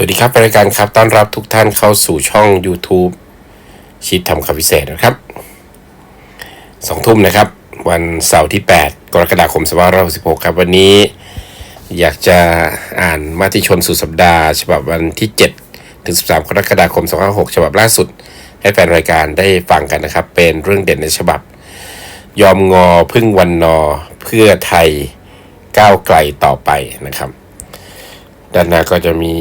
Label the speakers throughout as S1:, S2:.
S1: สวัสดีครับรายการครับต้อนรับทุกท่านเข้าสู่ช่อง YouTube ชีตทำคำพิเศษนะครับสองทุ่มนะครับ วันเสาร์ที่ 8 กรกฎาคม2566ครับ วันนี้อยากจะอ่านมาติชนสุดสัปดาห์ ฉบับวันที่ 7 ถึง 13 กรกฎาคม 256 ฉบับล่าสุด ให้แฟนรายการได้ฟังกันนะครับ เป็นเรื่องเด่นในฉบับ ยอมงอพึ่งวันนอเพื่อไทยก้าวไกลต่อไปนะครับ ด้านหน้าก็จะมี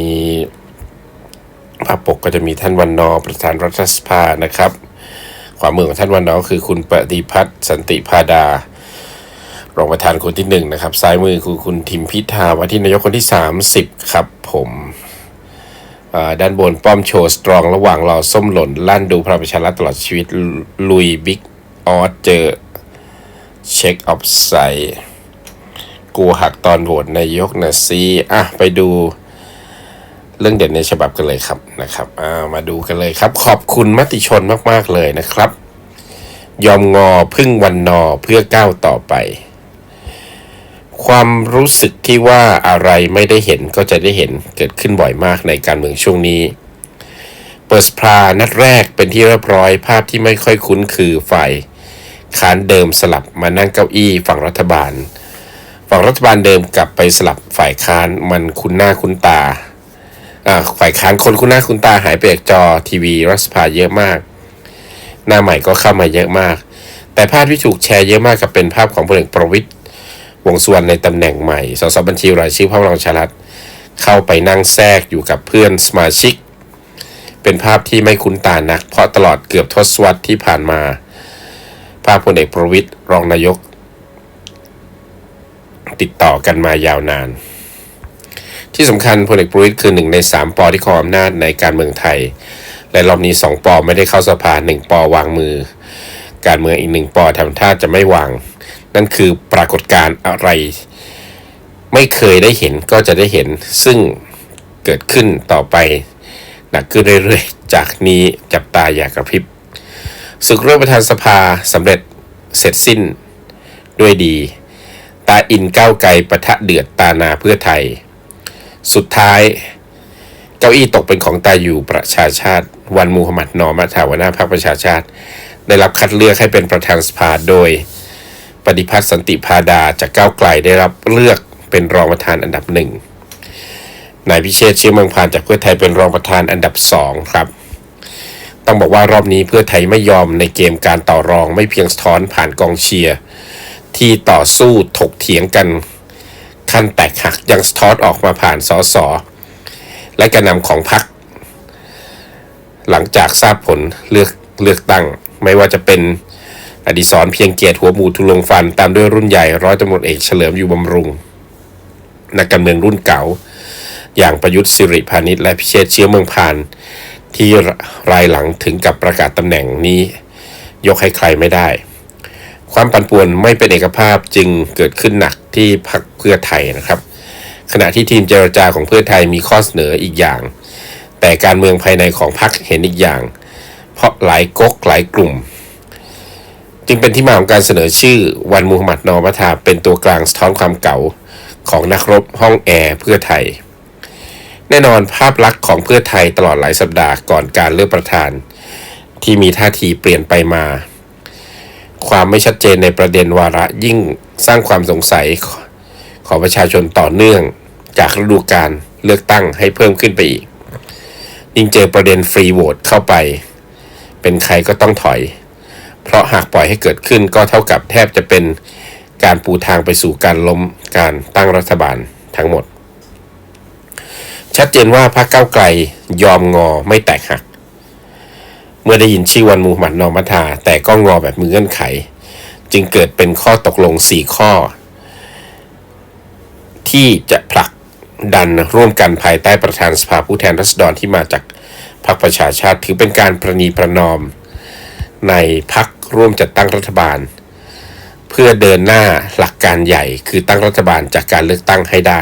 S1: ภาพปกก็จะมีท่านวันนอประธานรัฐสภานะครับขวามือของท่านวันนอคือคุณปฏิพัฒน์สันติพาดารองประธานคนที่หนึ่งนะครับซ้ายมือคือคุณทิมพิธาว่าที่นายกคนที่ 30 ครับผมด้านบนป้อมโชว์สตรองระหว่างรอส้มหล่น ลั่นดูพลังประชารัฐตลอดชีวิตลุยบิ๊กออสเจอเช็คออฟไซ กูหักตอนโหวตนายกนะซีอะไปดูเรื่องเด่นในฉบับกันเลยครับนะครับอ่ามาดูกันเลยครับ ขอบคุณมติชนมาก ๆ เลยนะครับ ยอมงอพึ่งวันนอเพื่อก้าวต่อไป ความรู้สึกที่ว่าอะไรไม่ได้เห็นก็จะได้เห็นเกิดขึ้นบ่อยมากในการเมืองช่วงนี้ เปิดสภานัดแรกเป็นที่เรียบร้อยภาพที่ไม่ค่อยคุ้นคือฝ่ายค้านเดิมสลับมานั่งเก้าอี้ฝั่งรัฐบาล ฝั่งรัฐบาลเดิมกลับไปสลับฝ่ายค้านมันคุ้นหน้าคุ้นตาอ่าฝ่ายค้านคนคุ้นหน้าคุ้นตาหายไปจากจอทีวีรัฐสภาเยอะมาก หน้าใหม่ก็เข้ามาเยอะมาก แต่ภาพที่ถูกแชร์เยอะมากกับเป็นภาพของพลเอกประวิตยวงสุวรรณในตำแหน่งใหม่สสบัญชีรายชื่อพรรคพลังชารัฐเข้าไปนั่งแทรกอยู่กับเพื่อนสมาชิก เป็นภาพที่ไม่คุ้นตานัก เพราะตลอดเกือบทศวรรษที่ผ่านมา ภาพพลเอกประวิตยรองนายก ติดต่อกันมายาวนาน ที่สำคัญพลเอกประวิตยคือหนึ่งในสามปอที่ครองอำนาจในการเมืองไทย และรอบนี้สองปอไม่ได้เข้าสภาหนึ่งปอวางมือ การเมืองอีกหนึ่งปอทำท่าจะไม่วาง นั่นคือปรากฏการณ์อะไร ไม่เคยได้เห็นก็จะได้เห็นซึ่งเกิดขึ้นต่อไปหนักขึ้นเรื่อยๆ จากนี้จับตาอย่ากระพริบศึกร่วมประธานสภาสำเร็จเสร็จสิ้นด้วยดี ตาอินก้าวไกลประทะเดือดตานาเพื่อไทย สุดท้าย เก้าอี้ตกเป็นของตาอยู่ประชาชาติ วันมูฮัมหมัดนอมัทาวนาพรรคประชาชาติ ได้รับคัดเลือกให้เป็นประธานสภาโดย ปฏิพัฒน์สันติพาดาจากก้าวไกลได้รับเลือกเป็นรองประธานอันดับหนึ่งนายพิเชษเชื้อเมืองพานจากเพื่อไทยเป็นรองประธานอันดับสองครับต้องบอกว่ารอบนี้เพื่อไทยไม่ยอมในเกมการต่อรองไม่เพียงสะท้อนผ่านกองเชียร์ ที่ต่อสู้ถกเถียงกันขั้นแตกหักยังสะท้อนออกมาผ่านสสและการนำของพรรคหลังจากทราบผลเลือกเลือกตั้ง ไม่ว่าจะเป็นอดิศรเพียงเกียรติหัวหมูทุลงฟัน ตามด้วยรุ่นใหญ่ร้อยตำรวจเอกเฉลิมอยู่บำรุง นักการเมืองรุ่นเก่า อย่างประยุทธ์สิริพานิชและพิเชษเชื้อเมืองพาน ที่รายหลังถึงกับประกาศตำแหน่งนี้ ยกให้ใครไม่ได้ ความปั่นป่วนไม่เป็นเอกภาพจึงเกิดขึ้นหนักที่พรรคเพื่อไทยนะครับ ขณะที่ทีมเจรจาของเพื่อไทยมีข้อเสนออีกอย่าง แต่การเมืองภายในของพรรคเห็นอีกอย่าง เพราะหลายก๊กหลายกลุ่ม จึงเป็นที่มาของการเสนอชื่อวันมูฮัมหมัดนอมัทาเป็นตัวกลางสะท้อนความเก่าของนักรบห้องแอร์เพื่อไทย แน่นอนภาพลักษณ์ของเพื่อไทยตลอดหลายสัปดาห์ก่อนการเลือกประธาน ที่มีท่าทีเปลี่ยนไปมา ความไม่ชัดเจนในประเด็นวาระยิ่งสร้างความสงสัยของประชาชนต่อเนื่องจากฤดูการเลือกตั้งให้เพิ่มขึ้นไปอีก ยิ่งเจอประเด็นฟรีโหวตเข้าไป เป็นใครก็ต้องถอย เพราะหากปล่อยให้เกิดขึ้นก็เท่ากับแทบจะเป็นการปูทางไปสู่การล้มการตั้งรัฐบาลทั้งหมด ชัดเจนว่าพรรคเก้าไกลยอมงอไม่แตกหัก เมื่อได้ยินชื่อวันมูฮัมหมัดนอมัทา แต่ก็งอแบบมือเงื่อนไข จึงเกิดเป็นข้อตกลง 4 ข้อ ที่จะผลักดันร่วมกันภายใต้ประธานสภาผู้แทนราษฎรที่มาจากพรรคประชาชาติถือเป็นการประนีประนอม ในพักร่วมจัดตั้งรัฐบาล เพื่อเดินหน้าหลักการใหญ่คือตั้งรัฐบาลจากการเลือกตั้งให้ได้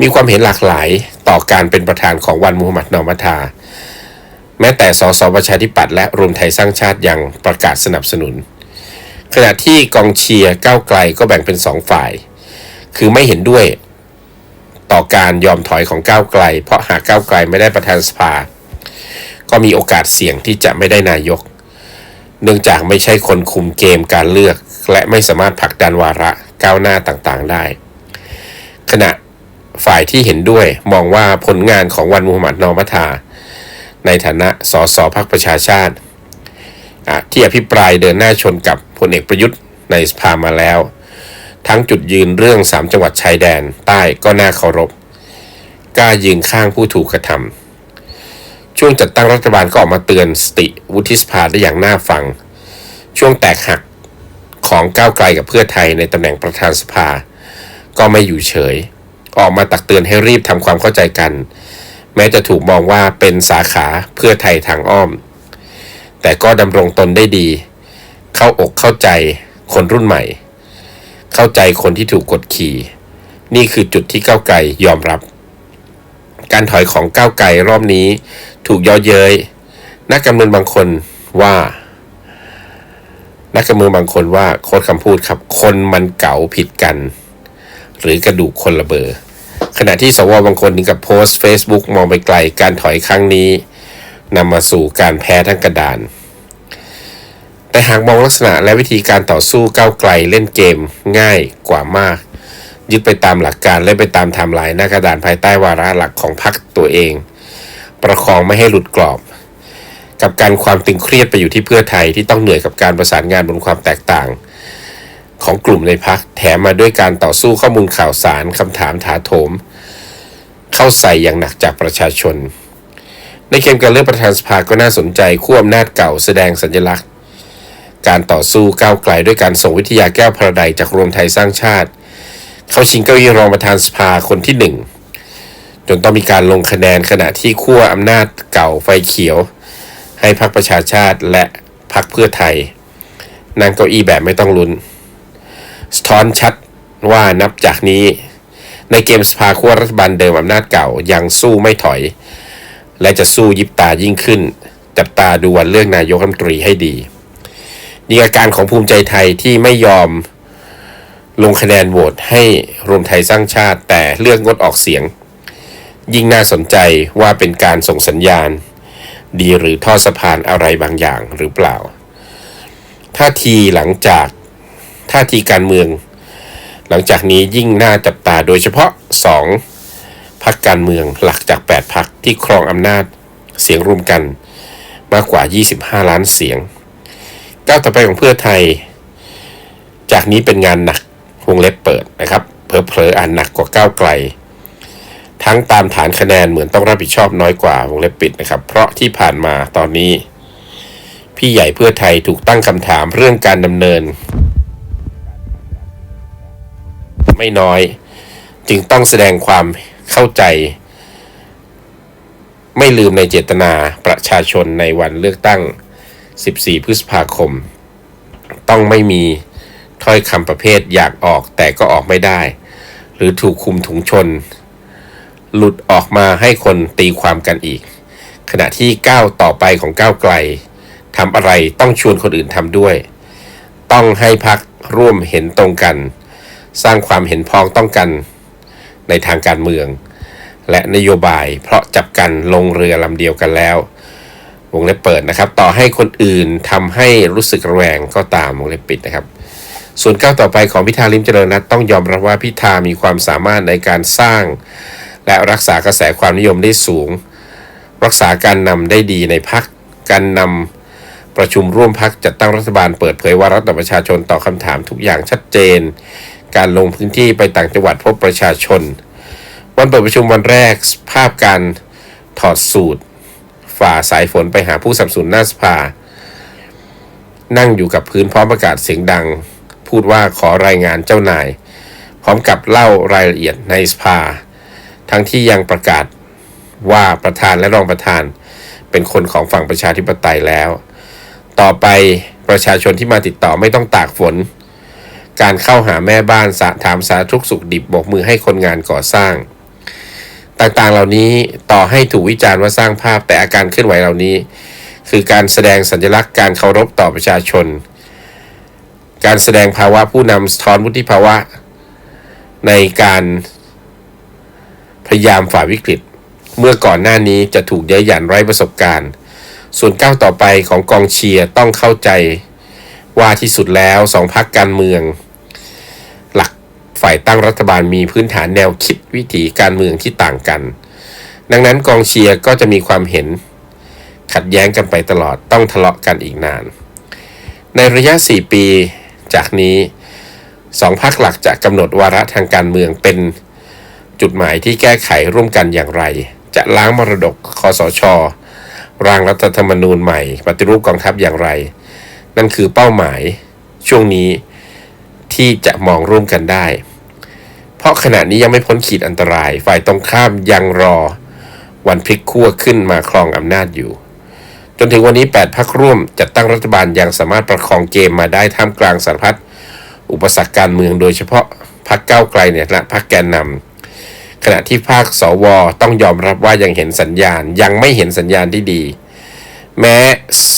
S1: มีความเห็นหลากหลายต่อการเป็นประธานของวันมูฮัมหมัดนอมัทา แม้แต่สสประชาธิปัตย์และรวมไทยสร้างชาติยังประกาศสนับสนุน ขณะที่กองเชียร์ก้าวไกลก็แบ่งเป็นสองฝ่าย คือไม่เห็นด้วยต่อการยอมถอยของก้าวไกล เพราะหากก้าวไกลไม่ได้ประธานสภา ก็มีโอกาสเสี่ยงที่จะไม่ได้นายก เนื่องจากไม่ใช่คนคุมเกมการเลือก และไม่สามารถผลักดันวาระก้าวหน้าต่างๆได้ ขณะฝ่ายที่เห็นด้วยมองว่าผลงานของวันมูฮัมหมัดนอมัทา ในฐานะสสพักประชาชาติ ที่อภิปรายเดินหน้าชนกับพลเอกประยุทธ์ในสภามาแล้ว ทั้งจุดยืนเรื่อง 3 จังหวัดชายแดนใต้ก็น่าเคารพ กล้ายืนข้างผู้ถูกกระทำช่วงจัดตั้งรัฐบาลก็ออกมาเตือนสติวุฒิสภาได้อย่างน่าฟัง ช่วงแตกหักของก้าวไกลกับเพื่อไทยในตำแหน่งประธานสภา ก็ไม่อยู่เฉย ออกมาตักเตือนให้รีบทำความเข้าใจกัน แม้จะถูกมองว่าเป็นสาขาเพื่อไทยทางอ้อม แต่ก็ดำรงตนได้ดี เข้าอกเข้าใจคนรุ่นใหม่ เข้าใจคนที่ถูกกดขี่ นี่คือจุดที่ก้าวไกลยอมรับ การถอยของก้าวไกลรอบนี้ถูกย่อเย้ยนักการเมืองบางคนว่า นักการเมืองบางคนว่าโค้ดคำพูดครับ คนมันเก๋าผิดกัน หรือกระดูกคนละเบอร์ ขณะที่สวบางคนถึงกับโพสต์ Facebook มองไปไกลการถอยครั้งนี้นำมาสู่การแพ้ทั้งกระดาน แต่หากมองลักษณะและวิธีการต่อสู้ก้าวไกลเล่นเกมง่ายกว่ามาก ยึดไปตามหลักการและไปตามไทม์ไลน์หน้ากระดานภายใต้วาระหลักของพรรคตัวเอง ประคองไม่ให้หลุดกรอบ กับการความตึงเครียดไปอยู่ที่เพื่อไทยที่ต้องเหนื่อยกับการประสานงานบนความแตกต่าง ของกลุ่มในพักแถมมาด้วยการต่อสู้ข้อมูลข่าวสารคำถามถาโถม เข้าใส่อย่างหนักจากประชาชน ในเกมการเลือกประธานสภาก็น่าสนใจคู่อำนาจเก่าแสดงสัญลักษณ์ การต่อสู้ก้าวไกลด้วยการส่งวิทยาแก้วพระใดจากรวมไทยสร้างชาติ เข้าชิงเก้าอี้รองประธานสภาคนที่หนึ่งจนต้องมีการลงคะแนนขณะที่ขั้วอำนาจเก่าไฟเขียว ให้พรรคประชาชาติและพรรคเพื่อไทยนั่งเก้าอี้แบบไม่ต้องลุ้น สะท้อนชัดว่านับจากนี้ ในเกมสภาขั้วรัฐบาลเดิมอำนาจเก่ายังสู้ไม่ถอย และจะสู้ยิบตายิ่งขึ้น จับตาดูวันเลือกนายกรัฐมนตรีให้ดีนี่อาการของภูมิใจไทยที่ไม่ยอมลงคะแนนโหวตให้รวมไทยสร้างชาติ แต่เลือกงดออกเสียง ยิ่งน่าสนใจว่าเป็นการส่งสัญญาณ ดีหรือท่อสะพานอะไรบางอย่างหรือเปล่าท่าทีหลังจาก ท่าทีการเมือง หลังจากนี้ยิ่งน่าจับตาโดยเฉพาะ 2พักการเมืองหลักจาก 8พักที่ครองอำนาจเสียงรวมกันมากกว่า 25 ล้านเสียงก้าวต่อไปของเพื่อไทย จากนี้เป็นงานหนักวงเล็บเปิดนะครับเพอเพลอๆอ่านหนักกว่าก้าวไกล ทั้งตามฐานคะแนนเหมือนต้องรับผิดชอบน้อยกว่าวงเล็บปิดนะครับ เพราะที่ผ่านมาตอนนี้ พี่ใหญ่เพื่อไทยถูกตั้งคำถามเรื่องการดำเนิน ไม่น้อย จึงต้องแสดงความเข้าใจ ไม่ลืมในเจตนาประชาชนในวันเลือกตั้ง 14 พฤษภาคม ต้องไม่มีถ้อยคำประเภทอยากออกแต่ก็ออกไม่ได้ หรือถูกคุมถุงชน หลุดออกมาให้คนตีความกันอีก ขณะที่ก้าวต่อไปของก้าวไกลทำอะไรต้องชวนคนอื่นทำด้วย ต้องให้พักร่วมเห็นตรงกัน สร้างความเห็นพ้องต้องกันในทางการเมือง และนโยบายเพราะจับกันลงเรือลำเดียวกันแล้ว วงเล็บเปิดนะครับ ต่อให้คนอื่นทำให้รู้สึกระแวงก็ตามวงเล็บปิดนะครับ ส่วนก้าวต่อไปของพิธาลิมเจริญรัตน์ต้องยอมรับว่าพิธามีความสามารถในการสร้าง และรักษากระแสความนิยมได้สูง รักษาการนำได้ดีในพักการนำประชุมร่วมพักจัดตั้งรัฐบาลเปิดเผยว่ารัฐต่อประชาชนตอบคำถามทุกอย่างชัดเจน การลงพื้นที่ไปต่างจังหวัดพบประชาชน วันเปิดประชุมวันแรกภาพการถอดสูตร ฝ่าสายฝนไปหาผู้สนับสนุนหน้าสภา นั่งอยู่กับพื้นพร้อมประกาศเสียงดัง พูดว่าขอรายงานเจ้านาย พร้อมกับเล่ารายละเอียดในสภา ทั้งที่ยังประกาศว่าประธานและรองประธาน เป็นคนของฝั่งประชาธิปไตยแล้ว ต่อไปประชาชนที่มาติดต่อไม่ต้องตากฝน การเข้าหาแม่บ้านถามสาทุกสุขดิบบอกมือให้คนงานก่อสร้าง ต่างๆเหล่านี้ต่อให้ถูกวิจารณ์ว่าสร้างภาพแต่อาการเคลื่อนไหวเหล่านี้ คือการแสดงสัญลักษณ์การเคารพต่อประชาชน การแสดงภาวะผู้นำสะท้อนวุฒิภาวะ ในการพยายามฝ่าวิกฤต เมื่อก่อนหน้านี้จะถูกเย้ยหยันไร้ประสบการณ์ ส่วนก้าวต่อไปของกองเชียร์ต้องเข้าใจว่าที่สุดแล้วสองพักการเมือง ฝ่ายตั้งรัฐบาลมีพื้นฐานแนวคิดวิถีการเมืองที่ต่างกัน ดังนั้นกองเชียร์ก็จะมีความเห็น ขัดแย้งกันไปตลอดต้องทะเลาะกันอีกนาน ในระยะ 4 ปีจากนี้สองพักหลักจะกำหนดวาระทางการเมืองเป็นจุดหมายที่แก้ไขร่วมกันอย่างไร จะล้างมรดกคอสชร่างรัฐธรรมนูญใหม่ ปฏิรูปกองทัพอย่างไร นั่นคือเป้าหมายช่วงนี้ที่จะมองร่วมกันได้ เพราะขณะนี้ยังไม่พ้นขีดอันตราย ฝ่ายตรงข้ามยังรอวันพลิกขั้วขึ้นมาครองอำนาจอยู่ จนถึงวันนี้ 8พักร่วมจัดตั้งรัฐบาลยังสามารถประคองเกมมาได้ท่ามกลางสารพัดอุปสรรคการเมืองโดยเฉพาะพักเก้าไกลเนี่ยและพักแกนนำขณะที่ภาคสวต้องยอมรับว่ายังเห็นสัญญาณ ยังไม่เห็นสัญญาณที่ดี แม้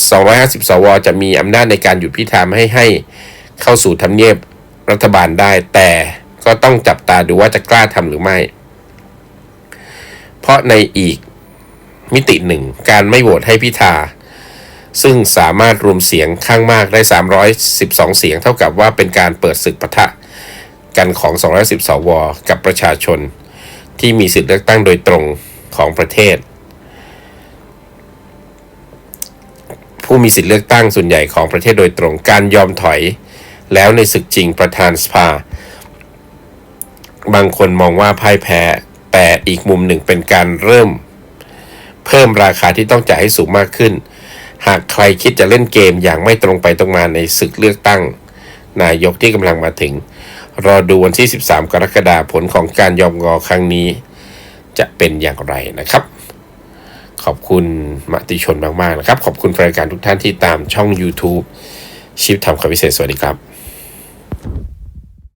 S1: 250 สว จะมีอำนาจในการหยุดพิธามให้ให้เข้าสู่ทำเนียบรัฐบาลได้แต่ ก็ต้องจับตาดูว่าจะกล้าทำหรือไม่ เพราะในอีกมิติหนึ่ง การไม่โหวตให้พิธา ซึ่งสามารถรวมเสียงข้างมากได้ 312 เสียง เท่ากับว่าเป็นการเปิดศึกปะทะกันของ 210 สว กับประชาชน ที่มีสิทธิเลือกตั้งโดยตรงของประเทศ ผู้มีสิทธิเลือกตั้งส่วนใหญ่ของประเทศโดยตรงการยอมถอย แล้วในศึกจริงประธานสภา บางคนมองว่าพ่ายแพ้ แต่อีกมุมหนึ่งเป็นการเริ่ม เพิ่มราคาที่ต้องจ่ายให้สูงมากขึ้น หากใครคิดจะเล่นเกมอย่างไม่ตรงไปตรงมาในศึกเลือกตั้ง นายกที่กำลังมาถึง รอดูวันที่ 13 กรกฎาคมผลของการยอมงอครั้งนี้ จะเป็นอย่างไรนะครับ ขอบคุณมติชนมากๆนะครับ ขอบคุณแฟนรายการทุกท่านที่ตามช่อง YouTube ชิปทำคำพิเศษสวัสดีครับ